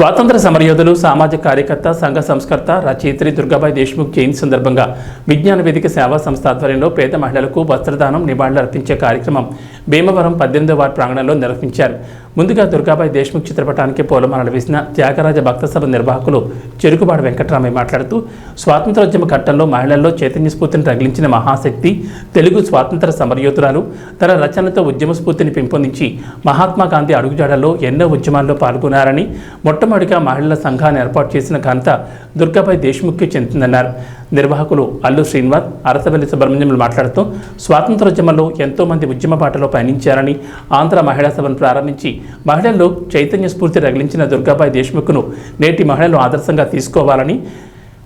స్వాతంత్ర సమరయోధులు సామాజిక కార్యకర్త సంఘ సంస్కర్త రచయిత్రి దుర్గాబాయి దేశ్ముఖ్ జయంతి సందర్భంగా విజ్ఞాన వేదిక సేవా సంస్థ ఆధ్వర్యంలో పేద మహిళలకు వస్త్రదానం నివాళులు అర్పించే కార్యక్రమం భీమవరం పద్దెనిమిదో వార్డు ప్రాంగణంలో నిర్వహించారు. ముందుగా దుర్గాబాయి దేశ్ముఖ్ చిత్రపటానికి పూలమాలలు వేసిన త్యాగరాజ భక్త సభ నిర్వాహకులు చెరుకుబాడు వెంకటరామయ్య మాట్లాడుతూ స్వాతంత్రోద్యమ ఘట్టంలో మహిళల్లో చైతన్య స్ఫూర్తిని రగిలించిన మహాశక్తి తెలుగు స్వాతంత్ర సమరయోధురాలు తన రచనతో ఉద్యమ స్ఫూర్తిని పెంపొందించి మహాత్మా గాంధీ అడుగుజాడల్లో ఎన్నో ఉద్యమాల్లో పాల్గొన్నారని మొట్టమొదటిగా మహిళల సంఘాన్ని ఏర్పాటు చేసిన ఘనత దుర్గాబాయి దేశ్ముఖ్కి చెందుతుందన్నారు. నిర్వాహకులు అల్లు శ్రీనివాస్ అరసవల్లి సుబ్రహ్మణ్యం మాట్లాడుతూ స్వాతంత్రోద్యమంలో ఎంతో మంది ఉద్యమ బాటలో పయనించారని ఆంధ్ర మహిళా సభను ప్రారంభించి మహిళల్లో చైతన్య స్ఫూర్తి రగిలించిన దుర్గాబాయి దేశ్ముఖ్ను నేటి మహిళలు ఆదర్శంగా తీసుకోవాలని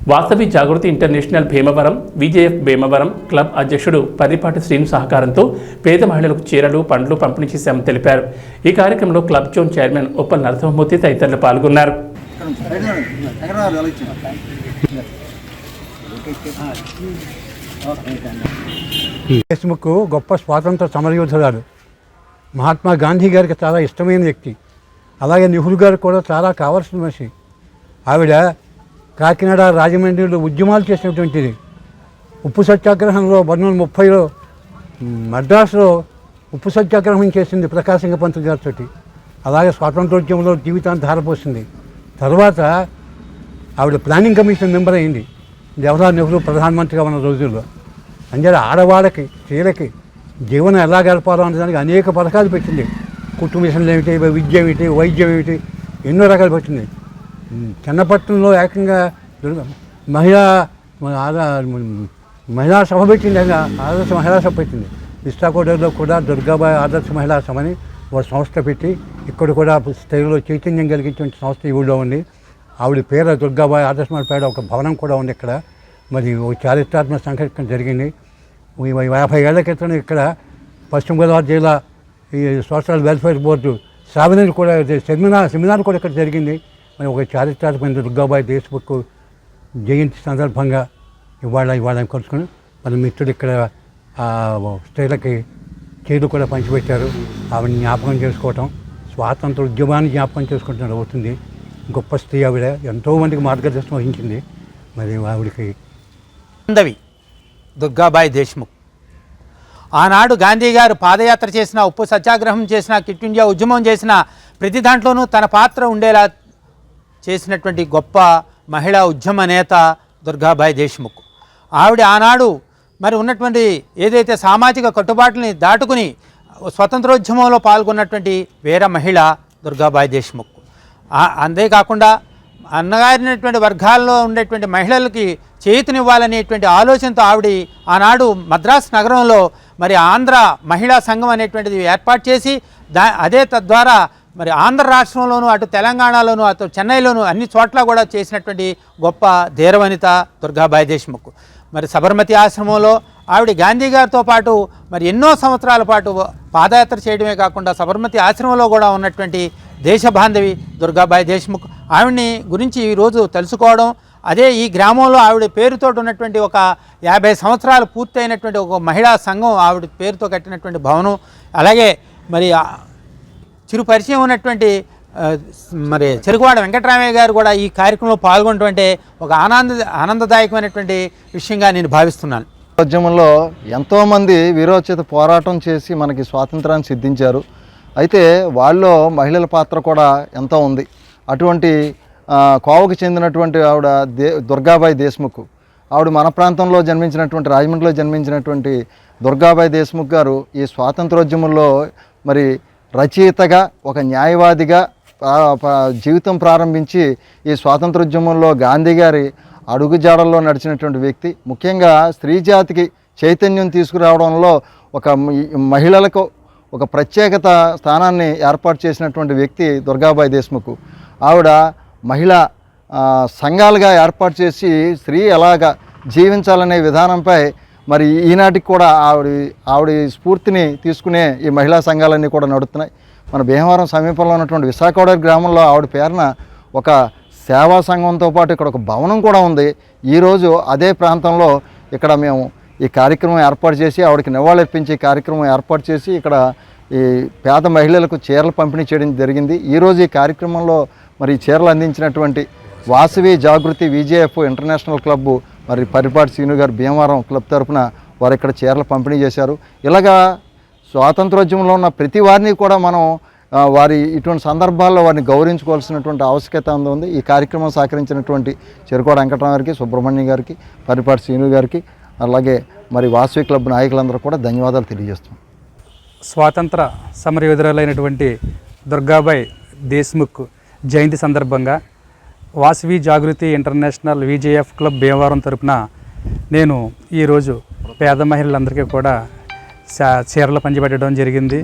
Vasavi Jagruthi international Bhimavaram VJF Bhimavaram club అధ్యక్షుడు పర్రిపాటి శ్రీను సహకారంతో పేద మహిళలకు చీరలు పండ్లు పంపిణీ చేశామని తెలిపారు ఈ కార్యక్రమంలో club zone chairman Uppal Narasimhamurthy తదితరులు పాల్గొన్నారు దేశ్ముఖ్ గొప్ప స్వాతంత్ర సమరయోధురాలు. మహాత్మా గాంధీ గారికి చాలా ఇష్టమైన వ్యక్తి. అలాగే నెహ్రూ గారు కూడా చాలా కావాల్సిన మనిషి. ఆవిడ కాకినాడ రాజమండ్రిలో ఉద్యమాలు చేసినటువంటిది. ఉప్పు సత్యాగ్రహంలో పంతొమ్మిది ముప్పైలో మద్రాసులో ఉప్పు సత్యాగ్రహం చేసింది ప్రకాశంగ పంత్ గారితో అలాగే స్వాతంత్రోద్యమంలో జీవితాన్ని ధారపోసింది. తర్వాత ఆవిడ ప్లానింగ్ కమిషన్ మెంబర్ అయింది. జవహర్లాల్ నెహ్రూ ప్రధానమంత్రిగా ఉన్న రోజుల్లో. అందుకే ఆడవాళ్ళకి స్త్రీలకి జీవనం ఎలా గడపాలో అనే దానికి అనేక పథకాలు పెట్టింది. కుటుంబ మిషన్లు ఏమిటి విద్య ఏమిటి వైద్యం ఏమిటి ఎన్నో రకాలు పెట్టింది. చిన్నపట్నంలో ఏకంగా మహిళా మహిళా సభ పెట్టింది ఆదర్శ మహిళా సభ పెట్టింది. విశాఖపట్నంలో కూడా దుర్గాబాయి ఆదర్శ మహిళా సభని ఒక సంస్థ పెట్టి ఇక్కడ కూడా స్త్రీలో చైతన్యం కలిగించిన సంస్థ ఈ ఊళ్ళో ఉంది. ఆవిడ పేరు దుర్గాబాయి ఆదర్శ ఒక భవనం కూడా ఉంది ఇక్కడ. మరి ఓ చారిత్రాత్మక సంఘటన జరిగింది. ఈ యాభై ఏళ్ళ క్రితం ఇక్కడ పశ్చిమ గోదావరి జిల్లా ఈ సోషల్ వెల్ఫేర్ బోర్డు సాధనలు కూడా సెమినార్ సెమినార్ కూడా ఇక్కడ జరిగింది. మరి ఒక చారిత్రాత్మకమైన దుర్గాబాయి దేశముఖ్ జయంతి సందర్భంగా ఇవాళ ఇవాళ కలుసుకుని మన మిత్రుడు ఇక్కడ స్త్రీలకి చేతులు కూడా పంచిపెట్టారు. ఆవిడని జ్ఞాపకం చేసుకోవటం స్వాతంత్ర ఉద్యమాన్ని జ్ఞాపకం చేసుకుంటున్నారు అవుతుంది. గొప్ప స్త్రీ ఆవిడ ఎంతోమందికి మార్గదర్శనం వహించింది. మరి ఆవిడకి అందవి దుర్గాబాయి దేశ్ముఖ్. ఆనాడు గాంధీ గారు పాదయాత్ర చేసిన ఉప్పు సత్యాగ్రహం చేసిన కిట్ ఇండియా ఉద్యమం చేసిన ప్రతి దాంట్లోనూ తన పాత్ర ఉండేలా చేసినటువంటి గొప్ప మహిళా ఉద్యమ నేత దుర్గాబాయి దేశ్ముఖ్. ఆవిడ ఆనాడు మరి ఉన్నటువంటి ఏదైతే సామాజిక కట్టుబాట్లని దాటుకుని స్వతంత్రోద్యమంలో పాల్గొన్నటువంటి వేరే మహిళ దుర్గాబాయి దేశ్ముఖ్. అంతేకాకుండా అన్నగారినటువంటి వర్గాల్లో ఉండేటువంటి మహిళలకి చేతినివ్వాలనేటువంటి ఆలోచనతో ఆవిడ ఆనాడు మద్రాసు నగరంలో మరి ఆంధ్ర మహిళా సంఘం అనేటువంటిది ఏర్పాటు చేసి దా అదే తద్వారా మరి ఆంధ్ర రాష్ట్రంలోనూ అటు తెలంగాణలోనూ అటు చెన్నైలోనూ అన్ని చోట్ల కూడా చేసినటువంటి గొప్ప ధీరవనిత దుర్గాబాయి దేశ్ముఖ్. మరి సబర్మతి ఆశ్రమంలో ఆవిడ గాంధీ గారితో పాటు మరి ఎన్నో సంవత్సరాల పాటు పాదయాత్ర చేయడమే కాకుండా సబర్మతి ఆశ్రమంలో కూడా ఉన్నటువంటి దేశబాంధవి దుర్గాబాయి దేశ్ముఖ్ ఆవిడ్ని గురించి ఈరోజు తెలుసుకోవడం అదే ఈ గ్రామంలో ఆవిడ పేరుతో ఉన్నటువంటి ఒక యాభై సంవత్సరాలు పూర్తయినటువంటి ఒక మహిళా సంఘం ఆవిడ పేరుతో కట్టినటువంటి భవనం. అలాగే మరి చిరు పరిచయం ఉన్నటువంటి మరి చెరుకువాడ వెంకటరామయ్య గారు కూడా ఈ కార్యక్రమంలో పాల్గొనటువంటి ఒక ఆనంద ఆనందదాయకమైనటువంటి విషయంగా నేను భావిస్తున్నాను. ఉద్యమంలో ఎంతోమంది వీరోచిత పోరాటం చేసి మనకి స్వాతంత్రాన్ని సిద్ధించారు. అయితే వాళ్ళలో మహిళల పాత్ర కూడా ఎంతో ఉంది. అటువంటి కోవకు చెందినటువంటి ఆవిడ దే దుర్గాబాయి దేశ్ముఖ్ ఆవిడ మన ప్రాంతంలో జన్మించినటువంటి రాజమండ్రిలో జన్మించినటువంటి దుర్గాబాయి దేశ్ముఖ్ గారు ఈ స్వాతంత్రోద్యమంలో మరి రచయితగా ఒక న్యాయవాదిగా జీవితం ప్రారంభించి ఈ స్వాతంత్రోద్యమంలో గాంధీ గారి అడుగుజాడల్లో నడిచినటువంటి వ్యక్తి. ముఖ్యంగా స్త్రీ జాతికి చైతన్యం తీసుకురావడంలో ఒక మహిళలకు ఒక ప్రత్యేకత స్థానాన్ని ఏర్పాటు చేసినటువంటి వ్యక్తి దుర్గాబాయి దేశ్ముఖ్. ఆవిడ మహిళా సంఘాలుగా ఏర్పాటు చేసి స్త్రీ ఎలాగా జీవించాలనే విధానంపై మరి ఈనాటికి కూడా ఆవిడ ఆవిడ స్ఫూర్తిని తీసుకునే ఈ మహిళా సంఘాలన్నీ కూడా నడుస్తున్నాయి మన భీమవరం సమీపంలో ఉన్నటువంటి విశాఖవాడ గ్రామంలో ఆవిడ పేరున ఒక సేవా సంఘంతో పాటు ఇక్కడ ఒక భవనం కూడా ఉంది. ఈరోజు అదే ప్రాంతంలో ఇక్కడ మేము ఈ కార్యక్రమం ఏర్పాటు చేసి ఆవిడకి నివాళులర్పించే కార్యక్రమం ఏర్పాటు చేసి ఇక్కడ ఈ పేద మహిళలకు చీరలు పంపిణీ చేయడం జరిగింది. ఈరోజు ఈ కార్యక్రమంలో మరి ఈ చీరలు అందించినటువంటి Vasavi Jagruthi VJF international club మరి పరిపాటి శ్రీను గారు భీమవరం క్లబ్ తరపున వారు ఇక్కడ చీరలు పంపిణీ చేశారు. ఇలాగా స్వాతంత్రోద్యమంలో ఉన్న ప్రతి వారిని కూడా మనం వారి ఇటువంటి సందర్భాల్లో వారిని గౌరవించుకోవాల్సినటువంటి ఆవశ్యకత ఉంది. ఈ కార్యక్రమం సహకరించినటువంటి చెరుకోడ వెంకటరావు గారికి సుబ్రహ్మణ్యం గారికి పరిపాటి శ్రీను గారికి అలాగే మరి వాసవి క్లబ్ నాయకులందరూ కూడా ధన్యవాదాలు తెలియజేస్తున్నాం. స్వాతంత్ర సమరయోధురాలైనటువంటి దుర్గాబాయ్ దేశ్ముఖ్ జయంతి సందర్భంగా Vasavi Jagruthi international VJF club Bhimavaram తరపున నేను ఈరోజు పేద మహిళలందరికీ కూడా చీరలు పంచిపెట్టడం జరిగింది.